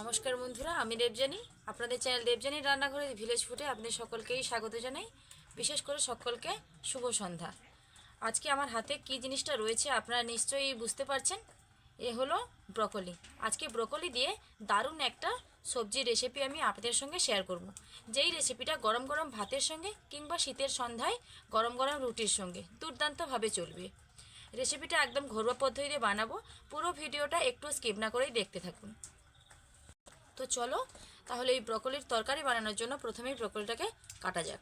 নমস্কার বন্ধুরা, আমি দেবজানী আপনাদের চ্যানেল দেবজানী রান্নাঘরে ভিলেজ ফুডে আপনাদের সকলকেই স্বাগত জানাই। বিশেষ করে সকলকে শুভ সন্ধ্যা। আজকে আমার হাতে কি জিনিসটা রয়েছে আপনারা নিশ্চয়ই বুঝতে পারছেন। এ হলো ব্রকলি। আজকে ব্রকলি দিয়ে দারুণ একটা সবজির রেসিপি আমি আপনাদের সঙ্গে শেয়ার করব। যেই রেসিপিটা গরম গরম ভাতের সঙ্গে কিংবা শীতের সন্ধ্যায় গরম গরম রুটির সঙ্গে দুর্দান্তভাবে চলবে। রেসিপিটা একদম ঘরোয়া পদ্ধতিতে বানাবো। পুরো ভিডিওটা একটু স্কিপ না করেই দেখতে থাকুন। তো চলো, তাহলে এই ব্রকলির তরকারি বানানোর জন্য প্রথমেই ব্রকলিটাকে কাটা যাক।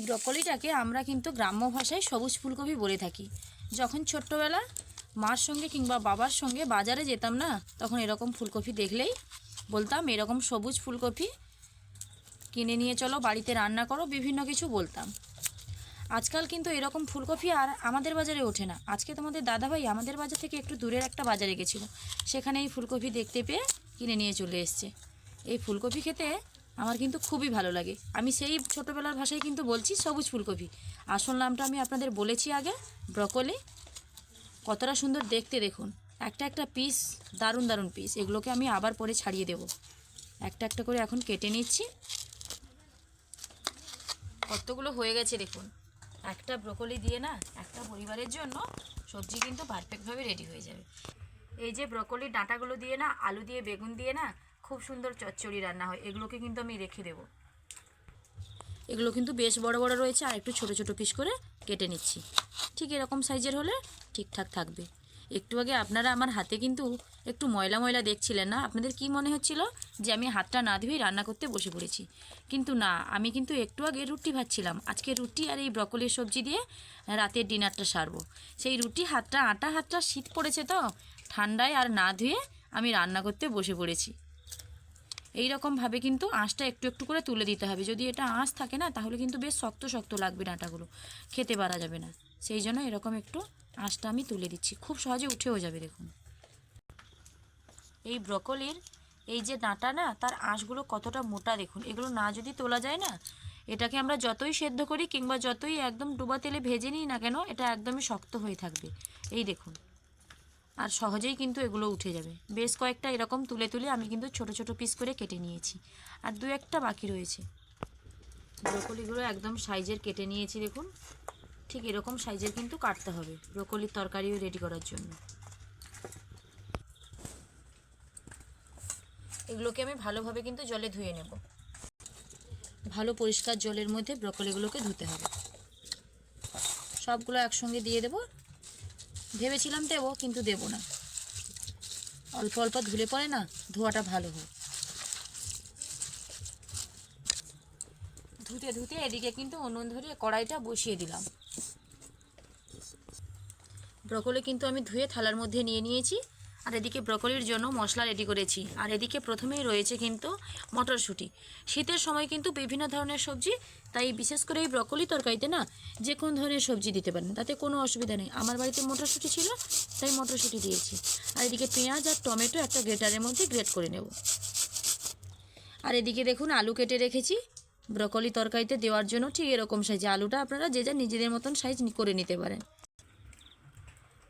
ব্রকলিটাকে আমরা কিন্তু গ্রাম্য ভাষায় সবুজ ফুলকপি বলে থাকি। যখন ছোট্টবেলা মার সঙ্গে কিংবা বাবার সঙ্গে বাজারে যেতাম না, তখন এরকম ফুলকপি দেখলেই বলতাম, এরকম সবুজ ফুলকপি কিনে নিয়ে চলো, বাড়িতে রান্না করো, বিভিন্ন কিছু বলতাম। আজকাল কিন্তু এরকম ফুলকপি আর আমাদের বাজারে ওঠে না। আজকে তোমাদের দাদাভাই আমাদের বাজার থেকে একটু দূরের একটা বাজারে গেছিল। সেখানে এই ফুলকপি দেখতে পেয়ে কিনে নিয়ে চলে এসছে। এই ফুলকপি খেতে আমার কিন্তু খুবই ভালো লাগে। আমি সেই ছোটোবেলার ভাষায় কিন্তু বলছি সবুজ ফুলকপি। আসল নামটা আমি আপনাদের বলেছি আগে, ব্রকলি। কতটা সুন্দর দেখতে দেখুন। একটা একটা পিস দারুণ দারুণ পিস এগুলোকে আমি আবার পরে ছাড়িয়ে দেব। একটা একটা করে এখন কেটে নিচ্ছি। কতগুলো হয়ে গেছে দেখুন। একটা ব্রকলি দিয়ে না, একটা পরিবারের জন্য সবজি কিন্তু পারফেক্টভাবে রেডি হয়ে যাবে। এই যে ব্রকলির ডাঁটাগুলো দিয়ে না, আলু দিয়ে, বেগুন দিয়ে না খুব সুন্দর চচ্চড়ি রান্না হয়। এগুলোকে কিন্তু আমি রেখে দেব। এগুলো কিন্তু বেশ বড় বড় রয়েছে আর একটু ছোট ছোট পিস করে কেটে নিচ্ছি। ঠিক এরকম সাইজের হলে ঠিকঠাক থাকবে। একটু আগে আপনারা আমার হাতে কিন্তু একটু ময়লা ময়লা দেখছিলেন না? আপনাদের কি মনে হচ্ছিল যে আমি হাতটা না ধুয়েই রান্না করতে বসে পড়েছি? কিন্তু না, আমি কিন্তু একটু আগে রুটি ভাজছিলাম। আজকে রুটি আর এই ব্রকলির সবজি দিয়ে রাতের ডিনারটা সারবো। সেই রুটি হাতটা, আটা হাতটা শীত পড়েছে তো ঠান্ডায় আর না ধুয়ে আমি রান্না করতে বসে পড়েছি। এই রকমভাবে কিন্তু আঁশটা একটু একটু করে তুলে দিতে হবে। যদি এটা আঁশ থাকে না, তাহলে কিন্তু বেশ শক্ত শক্ত লাগবে ডাঁটাগুলো। খেতে পারা যাবে না। সেই জন্য এরকম একটু আঁশটা আমি তুলে দিচ্ছি। খুব সহজে উঠেও যাবে, দেখুন। এই ব্রকলির এই যে ডাঁটা না, তার আঁশগুলো কতটা মোটা, দেখুন। এগুলো না যদি তোলা যায় না, এটাকে আমরা যতই সেদ্ধ করি কিংবা যতই একদম ডুবা তেলে ভেজে নিই না কেন, এটা একদমই শক্ত হয়ে থাকবে। এই দেখুন। আর সহজেই কিন্তু এগুলো উঠে যাবে। বেশ কয়েকটা এরকম তুলে তুলে আমি কিন্তু ছোট ছোট পিস করে কেটে নিয়েছি। আর দু একটা বাকি রয়েছে। ব্রকলিগুলো একদম সাইজের কেটে নিয়েছি দেখুন। ঠিক এরকম সাইজের কিন্তু কাটতে হবে ব্রকলির তরকারিও রেডি করার জন্য। এগুলোকে আমি ভালোভাবে কিন্তু জলে ধুয়ে নেব। ভালো পরিষ্কার জলের মধ্যে ব্রকলিগুলোকে ধুতে হবে। সবগুলো একসঙ্গে দিয়ে দেবো। ভেবেছিলাম দেবো, কিন্তু দেব না। অল্প অল্প ধুলে পড়ে না, ধোয়াটা ভালো হোক ধুতে ধুতে এদিকে কিন্তু উনুন ধরে কড়াইটা বসিয়ে দিলাম। ব্রকলি কিন্তু আমি ধুয়ে থালার মধ্যে নিয়ে নিয়েছি। আর এদিকে ব্রকলির জন্য মশলা রেডি করেছি। আর এদিকে প্রথমেই রয়েছে কিন্তু মটরশুঁটি। শীতের সময় কিন্তু বিভিন্ন ধরনের সবজি, তাই বিশেষ করে এই ব্রকলি তরকারিতে না যে কোনো ধরনের সবজি দিতে পারেন তাতে কোনো অসুবিধা নেই। আমার বাড়িতে মটরশুঁটি ছিল, তাই মটরশুঁটি দিয়েছি। আর এদিকে পেঁয়াজ আর টমেটো একটা গ্রেটারের মধ্যে গ্রেট করে নেব। আর এদিকে দেখুন আলু কেটে রেখেছি। ব্রকলি তরকারিতে দেওয়ার জন্য ঠিক এরকম সাইজে। আলুটা আপনারা যে যা নিজেদের মতন সাইজ করে নিতে পারেন।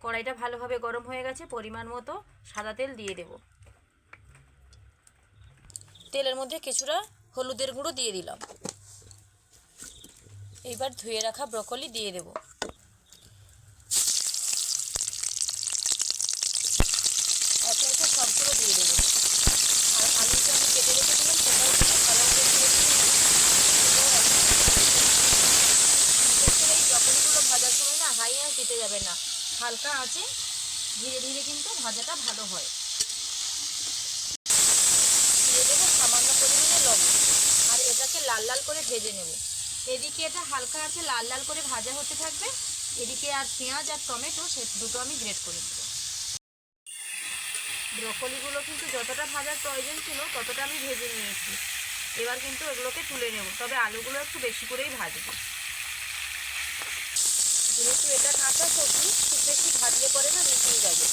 কড়াইটা ভালোভাবে গরম হয়ে গেছে, পরিমাণ মতো সাদা তেল দিয়ে দেব। তেলের মধ্যে কিছুটা হলুদের গুঁড়ো দিয়ে দিলাম। এইবার ধুয়ে রাখা ব্রকলি দিয়ে দেব একে একে সবগুলো দিয়ে দেবো আর আলুটা আমি কেটে রেখেছিলাম সেটাও কিন্তু ভালো করে ধুয়ে দিয়েছি। বিশেষ করে এই ব্রকলিগুলো ভাজার সময় না হাই আঁচ দিতে যাবে না হালকা আছে ধীরে ধীরে কিন্তু ভাজাটা ভালো হয়। দিয়ে দেবো সামান্য পরিমাণে লবণ। আর এটাকে লাল লাল করে ভেজে নেব। এদিকে এটা হালকা আছে লাল লাল করে ভাজা হতে থাকবে। এদিকে আর পেঁয়াজ আর টমেটো সে দুটো আমি গ্রেট করে দেবো ব্রকলিগুলো কিন্তু যতটা ভাজার প্রয়োজন ছিল, ততটা আমি ভেজে নিয়েছি। এবার কিন্তু এগুলোকে তুলে নেব। তবে আলুগুলো একটু বেশি করেই ভাজবো। যেহেতু এটা কাঁচা বেশি ভাজলে পরে না মিশিয়ে যাবে।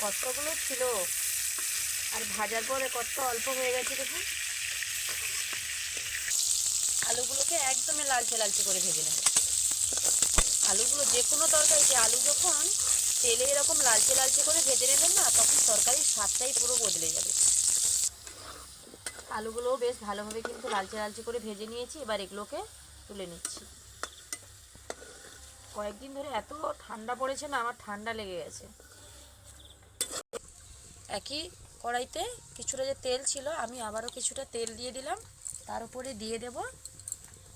কতগুলো ছিল? আর ভাজার পরে কত অল্প হয়ে গেছে দেখুন। আলুগুলোকে একদমই লালচে লালচে করে ভেজে নেব। আলুগুলো যে কোনো তরকারিতে, আলু যখন তেলে এরকম লালচে লালচে করে ভেজে নেবেন না, তখন তরকারির স্বাদটাই পুরো বদলে যাবে। আলুগুলোও বেশ ভালোভাবে কিন্তু লালচে লালচে করে ভেজে নিয়েছি। এবার এগুলোকে তুলে নিচ্ছি। কয়েকদিন ধরে এত ঠান্ডা পড়েছে না, আমার ঠান্ডা লেগে গেছে। একই কড়াইতে কিছুটা যে তেল ছিল, আমি আবারও কিছুটা তেল দিয়ে দিলাম। তার উপরে দিয়ে দেব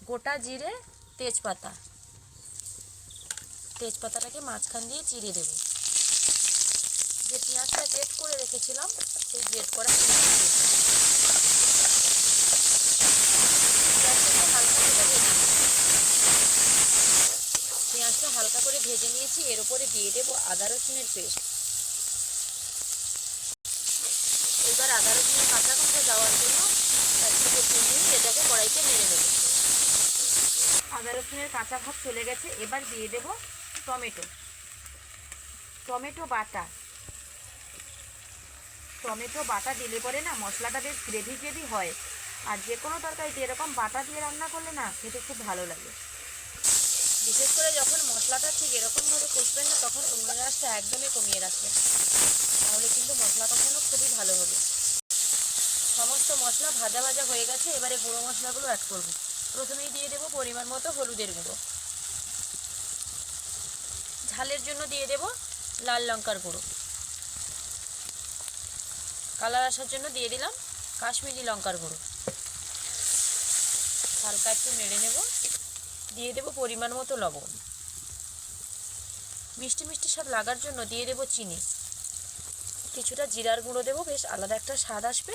গোটা জিরে তেজপাতা। তেজপাতাটাকে মাঝখান দিয়ে চিড়ে দেব। যে পেঁয়াজটা গ্রেট করে রেখেছিলাম, সেই গ্রেট করা দিয়ে দেব। পেঁয়াজটাকে হালকা করে ভেজে নিই। পেঁয়াজটা হালকা করে ভেজে নিয়েছি। এর উপরে দিয়ে দেবো আদা রসুনের পেস্ট। এবার আদা রসুনের কাঁচা কাঁচা যাওয়ার জন্য এক এটাকে কড়াইতে নেড়ে নেব। আদা রসুনের কাঁচা ভাব চলে গেছে। এবার দিয়ে দেব টমেটো। টমেটো বাটা। টমেটো বাটা দিলে পরে না মশলাটা বেশ গ্রেভি গ্রেভি হয়। আর যে কোনো তরকারিতে এরকম বাটা দিয়ে রান্না করলে না খেতে খুব ভালো লাগে। বিশেষ করে যখন মশলাটা ঠিক এরকমভাবে কষবেন না, তখন অন্য গাছটা একদমই কমিয়ে রাখবেন। তাহলে কিন্তু মশলা কষানো খুবই ভালো হবে। সমস্ত মশলা ভাজা ভাজা হয়ে গেছে, এবারে গুঁড়ো মশলাগুলো অ্যাড করব। প্রথমেই দিয়ে দেবো পরিমাণ মতো হলুদের গুঁড়ো। ঝালের জন্য দিয়ে দেব লাল লঙ্কার গুঁড়ো। কালার আসার জন্য দিয়ে দিলাম কাশ্মীরি লঙ্কার গুঁড়ো। হালকা একটু নেড়ে নেব। দিয়ে দেব পরিমাণ মতো লবণ। মিষ্টি মিষ্টি স্বাদ লাগার জন্য দিয়ে দেব চিনি। কিছুটা জিরার গুঁড়ো দেবো, বেশ আলাদা একটা স্বাদ আসবে।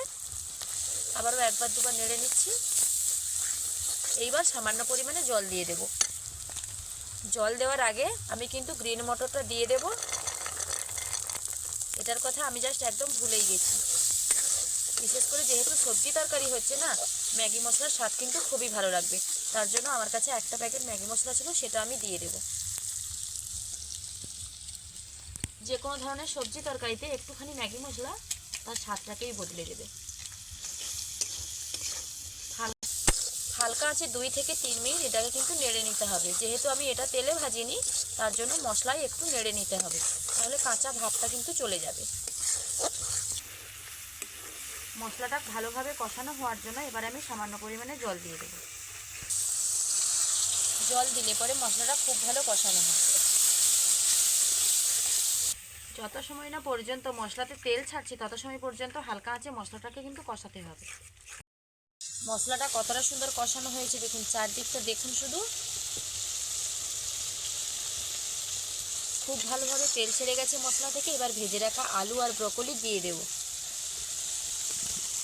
আবারও একবার দুবার নেড়ে নিচ্ছি। এইবার সামান্য পরিমাণে জল দিয়ে দেব। জল দেওয়ার আগে আমি কিন্তু গ্রিন মটরটা দিয়ে দেব। এটার কথা আমি জাস্ট একদম ভুলেই গেছি। বিশেষ করে যেহেতু সবজি তরকারি হচ্ছে না, ম্যাগি মশলার স্বাদ কিন্তু খুবই ভালো লাগবে। তার জন্য আমার কাছে একটা প্যাকেট ম্যাগি মশলা ছিল, সেটা আমি দিয়ে দেব। যে কোনো ধরনের সবজি তরকারিতে একটুখানি ম্যাগি মশলা, তার স্বাদটাকেই বদলে দেবে। হাল- হালকা আছে দুই থেকে তিন মিনিট, এটাকে কিন্তু নেড়ে নিতে হবে। যেহেতু আমি এটা তেলে ভাজিনি, তার জন্য মশলাই একটু নেড়ে নিতে হবে। তাহলে কাঁচা ভাবটা কিন্তু চলে যাবে। মশলাটা ভালোভাবে কষানো হওয়ার জন্য এবার আমি সামান্য পরিমাণে জল দিয়ে দেবো। জল দিলে পরে মশলাটা খুব ভালো কষানো হয়। যত সময় না পর্যন্ত মশলাতে তেল ছাড়ছি, তত সময় পর্যন্ত হালকা আঁচে মশলাটাকে কিন্তু কষাতে হবে। মশলাটা কতটা সুন্দর কষানো হয়েছে দেখুন, চারদিকটা দেখুন শুধু। খুব ভালোভাবে তেল ছেড়ে গেছে মশলা থেকে, এবার ভেজে রাখা আলু আর ব্রকলি দিয়ে দেব।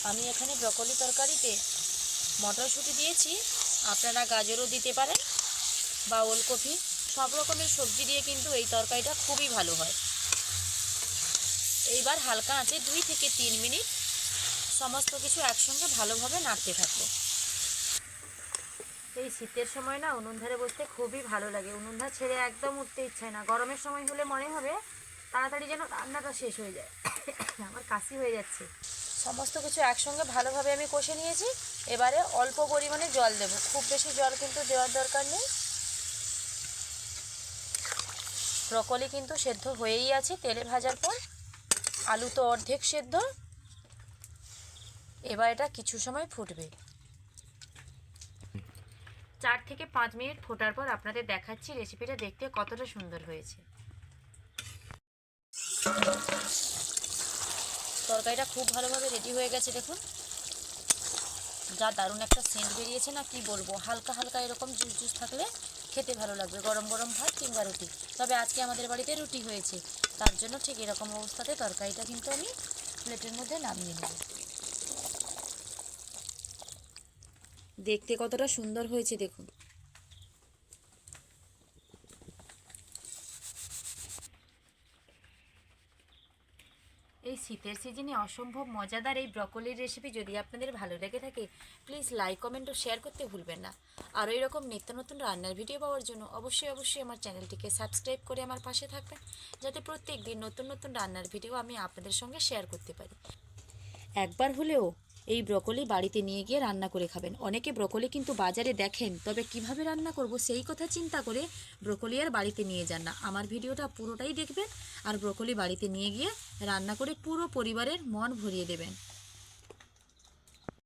আমি এখানে ব্রকলি তরকারিতে মটরশুঁটি দিয়েছি, আপনারা গাজরও দিতে পারেন। বা ওলকপি, সব রকমের সবজি দিয়ে কিন্তু এই তরকারিটা খুবই ভালো হয়। এইবার হালকা আঁচে দুই থেকে তিন মিনিট সমস্ত কিছু একসঙ্গে ভালোভাবে নাড়তে থাকব। এই শীতের সময় না উনুন ধারে বসতে খুবই ভালো লাগে। উনুন ধার ছেড়ে একদম উঠতে ইচ্ছে না। গরমের সময় হলে মনে হবে তাড়াতাড়ি যেন রান্নাটা শেষ হয়ে যায়। আমার কাশি হয়ে যাচ্ছে। সমস্ত কিছু একসঙ্গে ভালোভাবে আমি কষে নিয়েছি। এবারে অল্প পরিমাণে জল দেব। খুব বেশি জল কিন্তু দেওয়ার দরকার নেই। ব্রকলি কিন্তু সেদ্ধ হয়েই আছে, তেলে ভাজার পর। আলু তো অর্ধেক সেদ্ধ। এবার এটা কিছু সময় ফুটবে। চার থেকে পাঁচ মিনিট ফোটার পর আপনাদের দেখাচ্ছি রেসিপিটা দেখতে কতটা সুন্দর হয়েছে। তরকারিটা খুব ভালোভাবে রেডি হয়ে গেছে, দেখুন। যা দারুণ একটা সেন্ট বেরিয়েছে না, কি বলব? হালকা হালকা এরকম জুস জুস থাকলে খেতে ভালো লাগবে, গরম গরম ভাত কিংবা রুটি। তবে আজকে আমাদের বাড়িতে রুটি হয়েছে, তার জন্য ঠিক এরকম অবস্থাতে তরকারিটা কিন্তু আমি প্লেটের মধ্যে নামিয়ে নেব। দেখতে কতটা সুন্দর হয়েছে, দেখুন। এই শীতের সিজনে অসম্ভব মজাদার এই ব্রকলির রেসিপি যদি আপনাদের ভালো লেগে থাকে প্লিজ লাইক কমেন্ট ও শেয়ার করতে ভুলবেন না। আর ওই রকম নিত্য নতুন রান্নার ভিডিও পাওয়ার জন্য অবশ্যই অবশ্যই আমার চ্যানেলটিকে সাবস্ক্রাইব করে আমার পাশে থাকবেন, যাতে প্রত্যেক দিন নতুন নতুন রান্নার ভিডিও আমি আপনাদের সঙ্গে শেয়ার করতে পারি। একবার হলেও এই ব্রকলি বাড়িতে নিয়ে গিয়ে রান্না করে খাবেন। অনেকে ব্রকলি কিন্তু বাজারে দেখেন, তবে কীভাবে রান্না করব সেই কথা চিন্তা করে ব্রকলি আর বাড়িতে নিয়ে যান না। আমার ভিডিওটা পুরোটাই দেখবেন আর ব্রকলি বাড়িতে নিয়ে গিয়ে রান্না করে পুরো পরিবারের মন ভরিয়ে দেবেন।